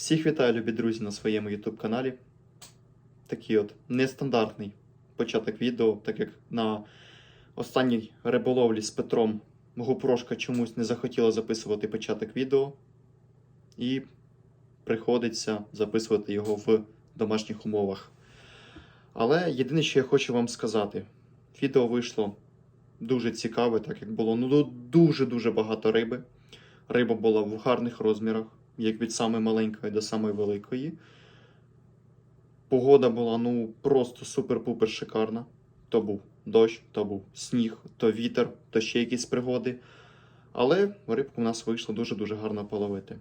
Всіх вітаю, любі друзі, на своєму YouTube каналі. Такий от нестандартний початок відео, так як на останній риболовлі з Петром Гупрошка чомусь не захотіла записувати початок відео, і приходиться записувати його в домашніх умовах. Але єдине, що я хочу вам сказати, відео вийшло дуже цікаве, так як було ну, дуже-дуже багато риби. Риба була в гарних розмірах, як від самої маленької до самої великої. Погода була ну просто супер-пупер шикарна. То був дощ, то був сніг, то вітер, то ще якісь пригоди. Але рибку в нас вийшло дуже-дуже гарно половити.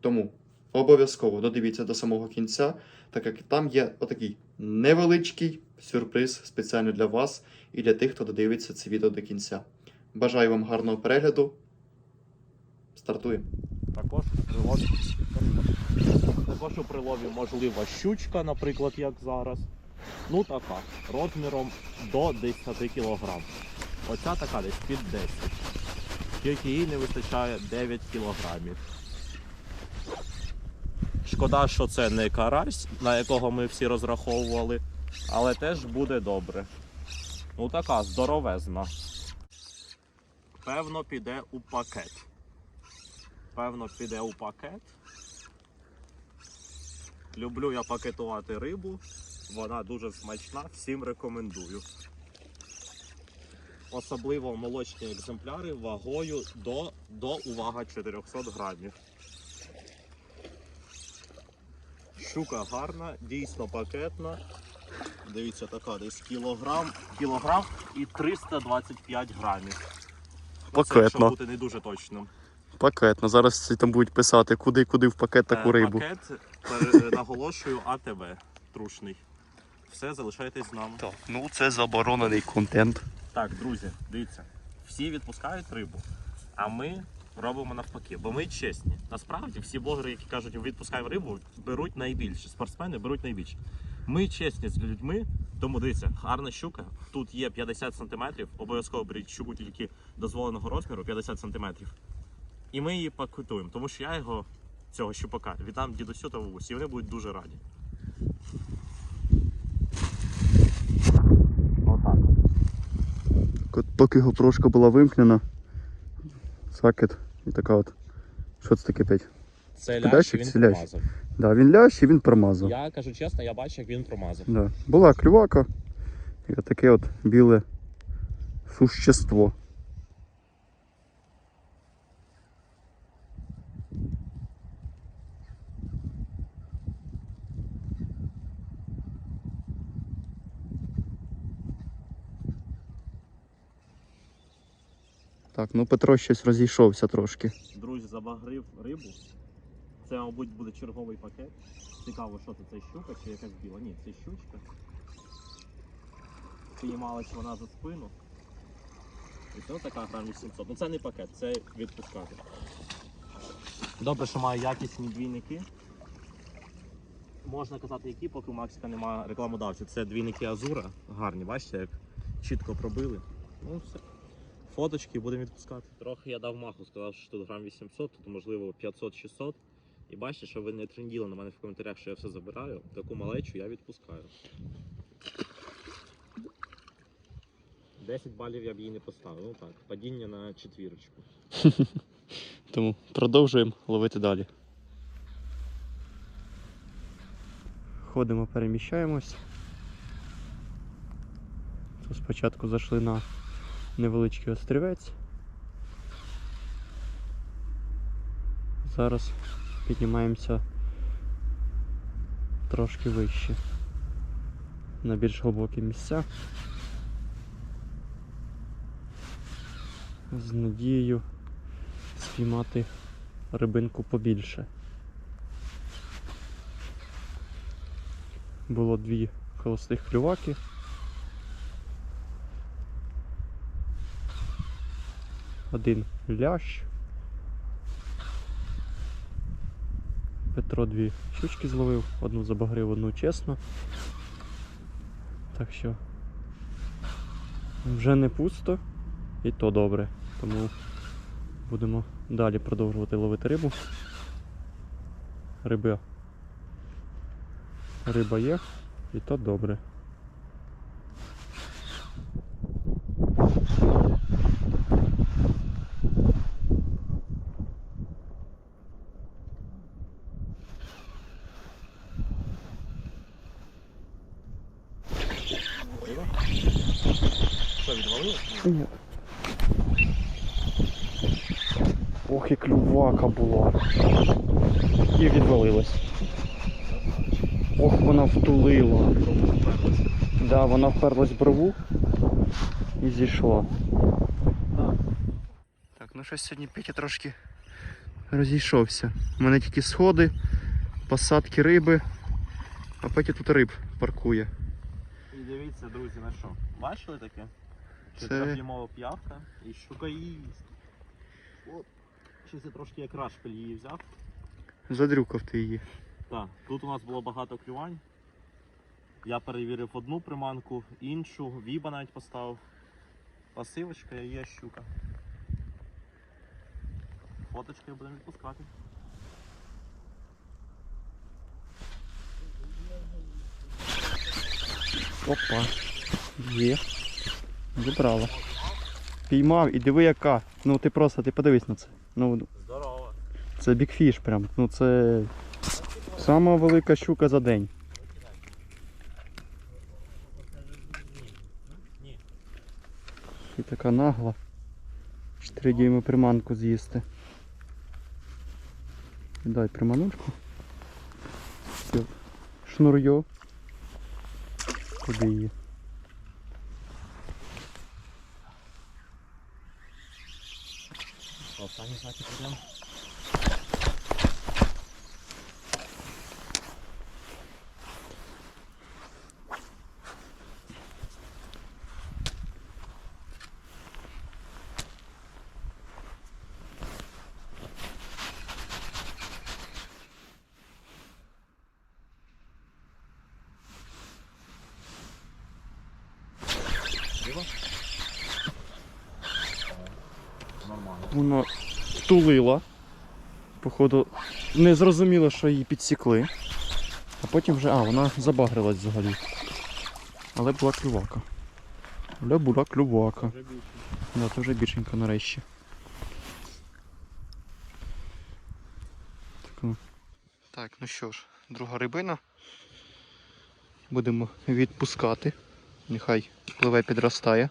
Тому обов'язково додивіться до самого кінця, так як там є отакий невеличкий сюрприз спеціально для вас і для тих, хто додивиться це відео до кінця. Бажаю вам гарного перегляду. Стартуємо. Прилові, також у прилові можлива щучка, наприклад, як зараз. Ну така, розміром до 10 кг. Оця така десь під 10. Тільки їй не вистачає 9 кг. Шкода, що це не карась, на якого ми всі розраховували, але теж буде добре. Ну така здоровезна. Певно, піде у пакет певно, піде у пакет. Люблю я пакетувати рибу. Вона дуже смачна, всім рекомендую. Особливо молочні екземпляри вагою до, до увага 400 грамів. Щука гарна, дійсно пакетна. Дивіться, така десь кілограм, кілограм і 325 грамів. Ну, Це, якщо бути не дуже точним. Пакетно. Зараз всі там будуть писати, куди куди в пакет таку Е, рибу. Пакет, наголошую, АТВ трушний. Все, залишайтесь з нами. Так, ну це заборонений контент. Так, друзі, дивіться, всі відпускають рибу, а ми робимо навпаки, бо ми чесні. Насправді всі блогери, які кажуть, відпускаємо рибу, беруть найбільше. Спортсмени беруть найбільше. Ми чесні з людьми, тому дивіться, гарна щука. Тут є 50 см, обов'язково беріть щуку тільки дозволеного розміру 50 см. І ми її пакетуємо, тому що я його, цього щупака, віддам дідусю та бабусі, і вони будуть дуже раді. Отак. От поки гопрошка була вимкнена, сакет і така от. Що це таке п'ять? Це лящ, він промазав. Да, він лящ і він промазав. Я кажу чесно, я бачу, як він промазав. Да. Була клювака і таке от біле существо. Так, ну Петро щось розійшовся трошки. Друзі, забагрив рибу. Це, мабуть, буде черговий пакет. Цікаво, що це, це щука чи якась біла. Ні, це щучка. Піднімалась вона за спину. І це така грам 800. Ну це не пакет, це відпускати. Добре, що має якісні двійники. Можна казати, які, поки у Максика немає рекламодавців. Це двійники Азура. Гарні, бачите, як чітко пробили. Ну все. Фоточки будемо відпускати. Трохи я дав маху, сказав, що тут грам 800, тут можливо 500-600. І бачите, що ви не тренділи на мене в коментарях, що я все забираю. Таку малечу я відпускаю. 10 балів я б їй не поставив. Ну так, падіння на четвірочку. Тому продовжуємо ловити далі. Ходимо, переміщаємось. Тут спочатку зайшли на невеличкий острівець. Зараз піднімаємося трошки вище. На більш глибокі місця. З надією спіймати рибинку побільше. Було дві холостих клюваки. Один лящ. Петро дві щучки зловив, одну забагрив, одну чесно. Так що вже не пусто, і то добре. Тому будемо далі продовжувати ловити рибу. риба. Риба є, і то добре. Що, відвалило? Ні. Ох, і клювака була. І відвалилась. Ох, вона втулила. Да, вона вперлась в брову і зійшла. Так, ну щось сьогодні Петя трошки розійшовся. У мене тільки сходи, посадки риби, а Петя тут риб паркує. І дивіться, друзі, на що? Бачили таке? Це- Чотирьохлімова п'явка і щука їсть. От. Щось трошки як рашпиль її взяв. Задрюкав ти її. Так, тут у нас було багато клювань. Я перевірив одну приманку, іншу, віба навіть поставив. Пасивочка і є щука. Фоточкою будемо відпускати. Опа. Є. Забрала. Піймав і диви яка. Ну ти просто ти подивись на це. Ну Здорово. це бікфіш прям. Ну це сама велика щука за день. І така нагла. 4 дюйми приманку з'їсти. Дай приманочку. Все. Шнур'йо. Куди її? Останній значить йдемо. Риба? Вона втулила. Походу, не зрозуміло, що її підсікли. А потім вже. А, вона забагрилась взагалі. Але була клювака. Але була клювака. Да, це вже більшенько нарешті. Так, ну. так, ну що ж, друга рибина. Будемо відпускати. Нехай пливе підростає.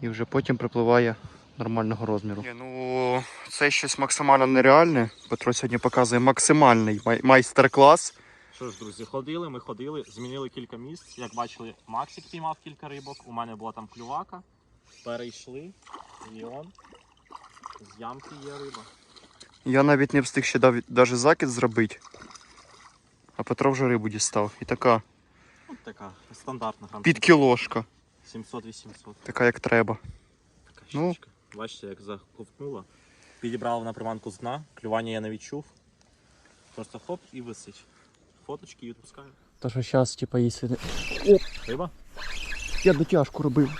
І вже потім припливає нормального розміру. ну, це щось максимально нереальне. Петро сьогодні показує максимальний май- майстер-клас. Що ж, друзі, ходили, ми ходили, змінили кілька місць. Як бачили, Максик піймав кілька рибок. У мене була там клювака. Перейшли. І он. З ямки є риба. Я навіть не встиг ще даже закид зробити. А Петро вже рибу дістав. І така От така стандартна грам. під кілошка. 700-800. Така як треба. Така Ну. Бачите, як заковтнула. Підібрала на приманку з дна, клювання я не відчув. Просто хоп і висить. Фоточки і відпускаю. Та що зараз, типа, якщо... Риба? Я дотяжку робив.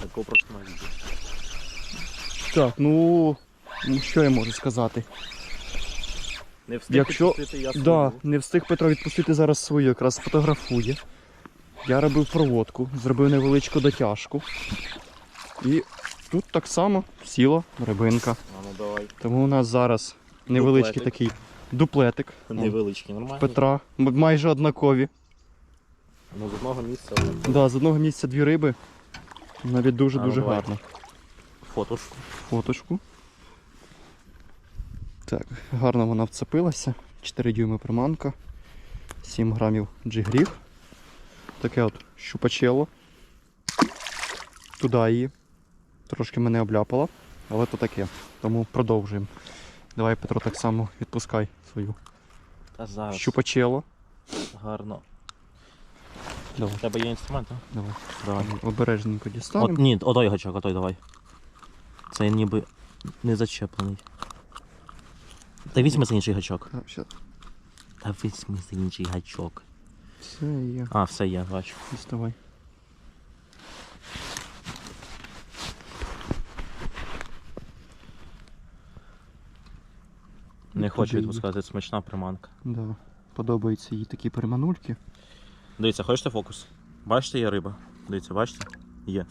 Так просто на відео. Так, ну. ну, Що я можу сказати? Не встиг Якщо- відпустити я свою. Да, не встиг Петро відпустити зараз свою, якраз фотографує. Я робив проводку, зробив невеличку дотяжку. І тут так само сіла рибинка. А ну давай. Тому у нас зараз невеличкий Дуплетик. такий дуплетик. Невеличкий, нормально. Петра. Майже однакові. Ну з одного місця. Да, з одного місця дві риби. Навіть дуже-дуже А, ну, гарно. Фоточку. Фоточку. Так, гарно вона вцепилася. 4 дюйми приманка. 7 грамів джигрів. Таке от щупачело. Туди її. Трошки мене обляпала, але то таке. Тому продовжуємо. Давай, Петро, так само відпускай свою Та зараз. щупачело. Гарно. Давай, У тебе є інструмент, а? давай. Давай. Обережненько От ні, отой гачок, отой давай. Це ніби не зачеплений. Та візьми за інший гачок. Так, все, Та візьми за інший гачок. все є. А, все є, бачу. Діставай. Не хочу відпускати, смачна приманка. Да. Подобаються їй такі переманульки. Дивіться, хочете фокус? Бачите, є риба? Дивіться, бачите? Є.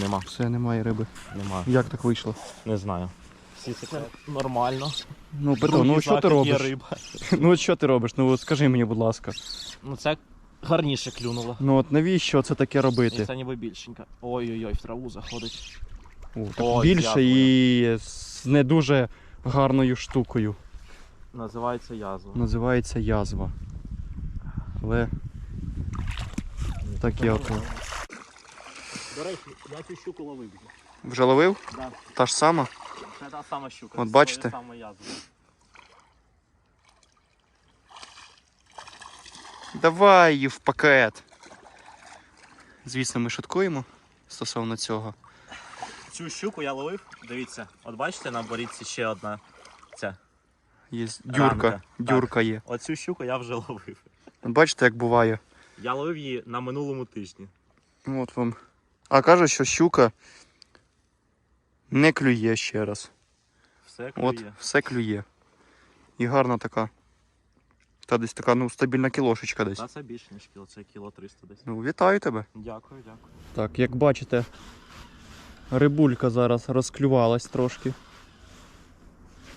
Нема, Все, немає риби. нема. Як так вийшло? Не знаю. Всі це нормально. Ну, Петро, ну що ти робиш? Є риба. Ну от що ти робиш? Ну от скажи мені, будь ласка. Ну це гарніше клюнуло. Ну от навіщо це таке І робити? це ніби більшенька. Ой-ой-ой, в траву заходить. О, так Ой, більше дякую. і з не дуже гарною штукою. Називається язва. Називається язва. Але таке от. До речі, я цю щуку ловив. Вже ловив? Да. Та ж сама? Це та сама щука. От бачите? тої самої язви. Давай її в пакет. Звісно, ми шуткуємо стосовно цього. Цю щуку я ловив. Дивіться, от бачите, на борідці ще одна ця. Є дюрка. Ранка. Дюрка є. Оцю щуку я вже ловив. От Бачите, як буває. Я ловив її на минулому тижні. От вам. А кажуть, що щука не клює ще раз. Все От, клює. все клює. І гарна така. Та десь така, ну, стабільна кілошечка десь. Та це більше, ніж кіло, це кіло 300 десь. Ну, вітаю тебе. Дякую, дякую. Так, як бачите, рибулька зараз розклювалась трошки.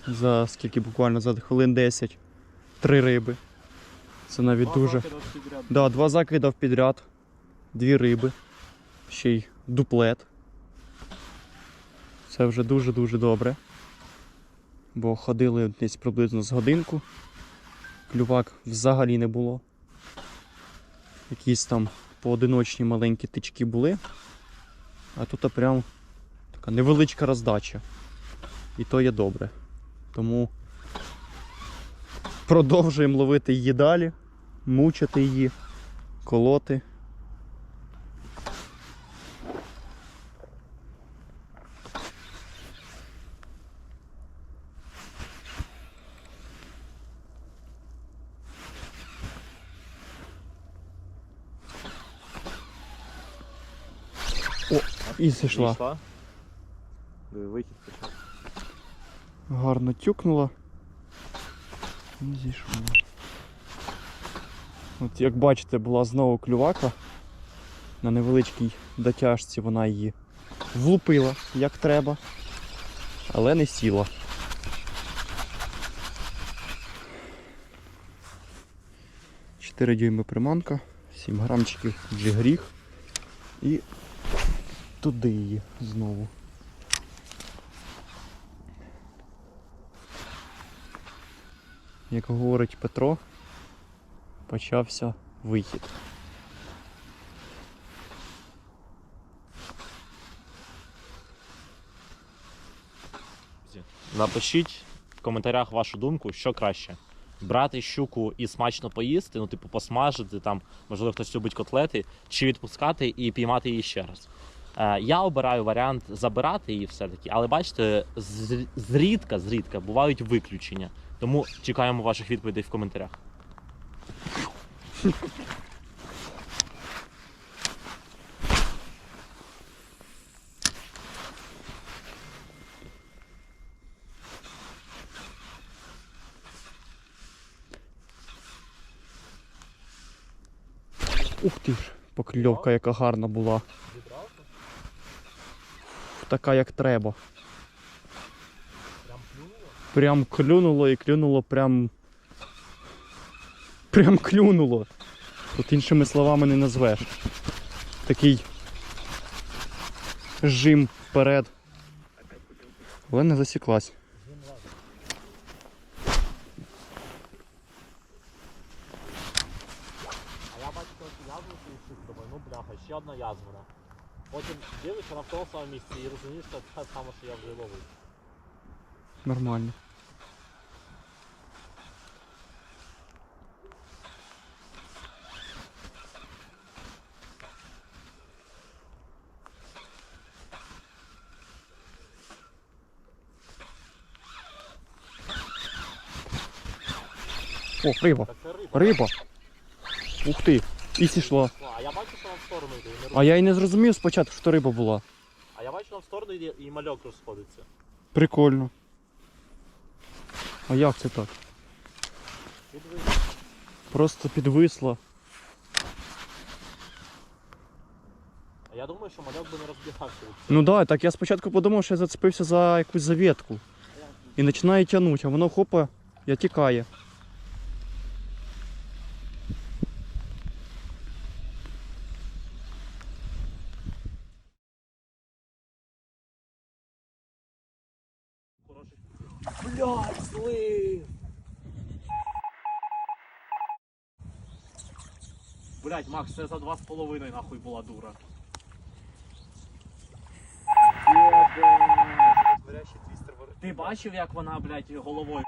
За скільки буквально за хвилин 10. Три риби. Це навіть дуже. Да, два закида підряд. Дві риби. Ще й дуплет. Це вже дуже-дуже добре. Бо ходили десь приблизно з годинку. Клювак взагалі не було. Якісь там поодиночні маленькі тички були. А тут прям така невеличка роздача. І то є добре. Тому продовжуємо ловити її далі, мучити її, колоти. І зійшла. Вихід пішов. Гарно тюкнула. І. От як бачите, була знову клювака. На невеличкій дотяжці вона її влупила як треба, але не сіла. Чотири дюйми приманка, 7 грамчиків джигріх і туди її знову. Як говорить Петро, почався вихід. Напишіть в коментарях вашу думку, що краще. Брати щуку і смачно поїсти, ну, типу, посмажити, там, можливо, хтось любить котлети, чи відпускати і піймати її ще раз. Е, я обираю варіант забирати її все-таки, але бачите, зрідка, зрідка бувають виключення. Тому чекаємо ваших відповідей в коментарях. Ух ти ж, покльовка яка гарна була. Така як треба. Прям клюнуло і клюнуло прям. Прям клюнуло. Тут іншими словами не назвеш. Такий жим вперед. Але не засіклась. А я бачу, що і шутка, ну бляха, ще одна язвина. Потім дивишся вона в тому самому місці і розумієш, що це те саме, що я вже ловив. Нормально. О, риба, Так це риба. риба. Ух ти, і сішла. А я бачу, що вона в сторону йде. і не А я і не зрозумів спочатку, що риба була. А я бачу, що в сторону йде і мальок розходиться. Прикольно. А як це так? Просто підвисла. А я думаю, що мальок би не розбігався від Ну да, так я спочатку подумав, що я зацепився за якусь заветку. І починає тягнути, а воно хопа, я тікає. Блядь, слив! Блядь, Макс, це за два з половиною нахуй була дура. Ти бачив, як вона, блядь, головою